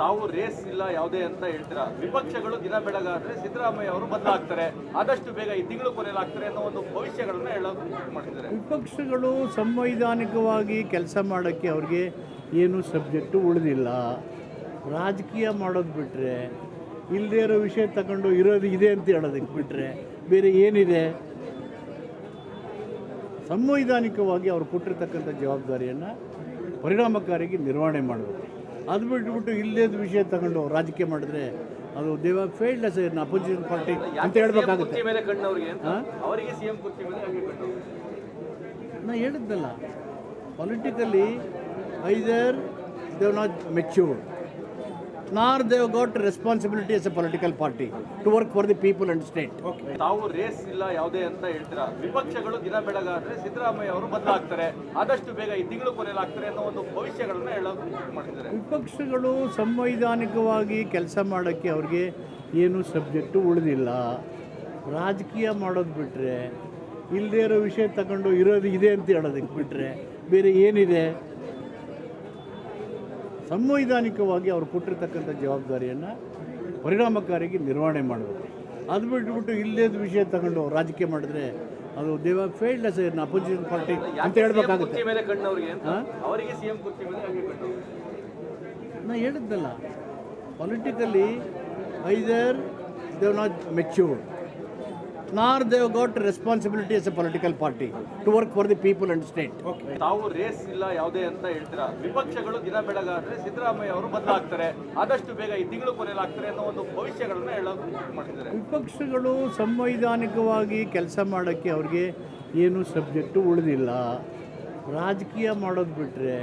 ತಾವು ರೇಸ್ ಇಲ್ಲ ಯಾವುದೇ ಅಂತ ಹೇಳ್ತೀರಾ? ವಿಪಕ್ಷಗಳು ದಿನ ಬೆಳಗಾದ್ರೆ ಸಿದ್ದರಾಮಯ್ಯ ಅವರು ಬದಲಾಗ್ತಾರೆ. ಆದಷ್ಟು ಬೇಗ ಈ ತಿಂಗಳು ಕೊನೆಯಲಾಗ್ತಾರೆ ಅನ್ನೋ ಒಂದು ಭವಿಷ್ಯಗಳನ್ನ ಹೇಳೋದು ಮಾಡ್ತಿದ್ದಾರೆ. ವಿಪಕ್ಷಗಳು ಸಂವೈಧಾನಿಕವಾಗಿ ಕೆಲಸ ಮಾಡೋಕ್ಕೆ ಅವ್ರಿಗೆ ಏನು ಸಬ್ಜೆಕ್ಟು ಉಳಿದಿಲ್ಲ. ರಾಜಕೀಯ ಮಾಡೋದು ಬಿಟ್ಟರೆ ಇಲ್ಲದೇ ಇರೋ ವಿಷಯ ತಗೊಂಡು ಇರೋದು ಇದೆ ಅಂತ ಹೇಳೋದಕ್ಕೆ ಬಿಟ್ಟರೆ ಬೇರೆ ಏನಿದೆ? ಸಂವೈಧಾನಿಕವಾಗಿ ಅವ್ರು ಕೊಟ್ಟಿರ್ತಕ್ಕಂಥ ಜವಾಬ್ದಾರಿಯನ್ನು ಪರಿಣಾಮಕಾರಿಯಾಗಿ ನಿರ್ವಹಣೆ ಮಾಡಬೇಕು. ಅದು ಬಿಟ್ಬಿಟ್ಟು ಇಲ್ಲದ ವಿಷಯ ತಗೊಂಡು ರಾಜಕೀಯ ಮಾಡಿದ್ರೆ ಅದು they failed as in opposition party ಅಂತ ಹೇಳ್ಬೇಕಾಗುತ್ತೆ. ನಾ ಹೇಳಿದ್ನಲ್ಲ politically either they not matured nor they got responsibility as a political party to work for the people and state ತಾವು ರೇಸ್ ಇಲ್ಲ ಯಾವುದೇ ಅಂತ ಹೇಳ್ತೀರಾ? ವಿಪಕ್ಷಗಳು ದಿನ ಬೆಳಗಾದ್ರೆ ಸಿದ್ದರಾಮಯ್ಯ ಅವರು ಬದಲಾಗ್ತಾರೆ. ಆದಷ್ಟು ಬೇಗ ಈ ತಿಂಗಳು ಕೊನೆಯಲ್ಲಿ ಆಗ್ತಾರೆ ಅನ್ನೋ ಒಂದು ಭವಿಷ್ಯಗಳನ್ನ ಹೇಳೋದು ವಿಪಕ್ಷಗಳು ಸಂವೈಧಾನಿಕವಾಗಿ ಕೆಲಸ ಮಾಡೋಕ್ಕೆ ಅವ್ರಿಗೆ ಏನು ಸಬ್ಜೆಕ್ಟು ಉಳಿದಿಲ್ಲ. ರಾಜಕೀಯ ಮಾಡೋದು ಬಿಟ್ಟರೆ ಇಲ್ಲದೇ ಇರೋ ವಿಷಯ ತಗೊಂಡು ಇರೋದು ಇದೆ ಅಂತ ಹೇಳೋದಕ್ಕೆ ಬಿಟ್ಟರೆ ಬೇರೆ ಏನಿದೆ? ಸಂವೈಧಾನಿಕವಾಗಿ ಅವರು ಕೊಟ್ಟಿರ್ತಕ್ಕಂಥ ಜವಾಬ್ದಾರಿಯನ್ನು ಪರಿಣಾಮಕಾರಿಯಾಗಿ ನಿರ್ವಹಣೆ ಮಾಡಬೇಕು. ಅದು ಬಿಟ್ಬಿಟ್ಟು ಇಲ್ಲದ ವಿಷಯ ತಗೊಂಡು ರಾಜಕೀಯ ಮಾಡಿದ್ರೆ ಅದು they failed sir opposition party ಅಂತ ಹೇಳ್ಬೇಕಾಗುತ್ತೆ. ನಾನು ಹೇಳಿದ್ದಲ್ಲ politically either they not matured nor they got responsibility as a political party to work for the people and state ತಾವು ರೇಸ್ ಇಲ್ಲ ಯಾವುದೇ ಅಂತ ಹೇಳ್ತೀರಾ? ವಿಪಕ್ಷಗಳು ದಿನ ಬೆಳಗಾದ್ರೆ ಸಿದ್ದರಾಮಯ್ಯ ಅವರು ಬದಲಾಗ್ತಾರೆ ಆದಷ್ಟು ಬೇಗ ಈ ತಿಂಗಳು ಕೊನೆಯಲ್ಲಿ ಆಗ್ತಾರೆ ಅನ್ನೋ ಒಂದು ಭವಿಷ್ಯಗಳನ್ನ ಹೇಳೋದು ಮಾಡ್ತಿದ್ದಾರೆ. ವಿಪಕ್ಷಗಳು ಸಂವೈಧಾನಿಕವಾಗಿ ಕೆಲಸ ಮಾಡೋಕ್ಕೆ ಅವ್ರಿಗೆ ಏನು ಸಬ್ಜೆಕ್ಟು ಉಳಿದಿಲ್ಲ. ರಾಜಕೀಯ ಮಾಡೋದು ಬಿಟ್ಟರೆ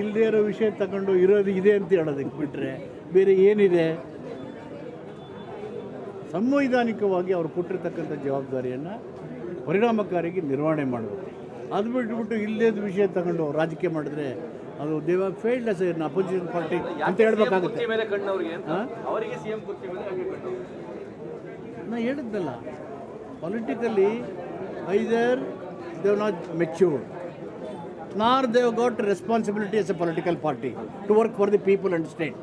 ಇಲ್ಲದೇ ಇರೋ ವಿಷಯ ತಗೊಂಡು ಇರೋದು ಇದೆ ಅಂತ ಹೇಳೋದಕ್ಕೆ ಬಿಟ್ಟರೆ ಬೇರೆ ಏನಿದೆ? ಸಂವೈಧಾನಿಕವಾಗಿ ಅವರು ಕೊಟ್ಟಿರ್ತಕ್ಕಂಥ ಜವಾಬ್ದಾರಿಯನ್ನು ಪರಿಣಾಮಕಾರಿಯಾಗಿ ನಿರ್ವಹಣೆ ಮಾಡಬೇಕು. ಅದು ಬಿಟ್ಬಿಟ್ಟು ಇಲ್ಲದ ವಿಷಯ ತಗೊಂಡು ರಾಜಕೀಯ ಮಾಡಿದ್ರೆ ಅದು they failed sir in opposition party ಅಂತ ಹೇಳ್ಬೇಕಾಗುತ್ತೆ. ನಾನು ಹೇಳಿದ್ದಲ್ಲ politically either they not matured nor they got responsibility as a political party to work for the people and state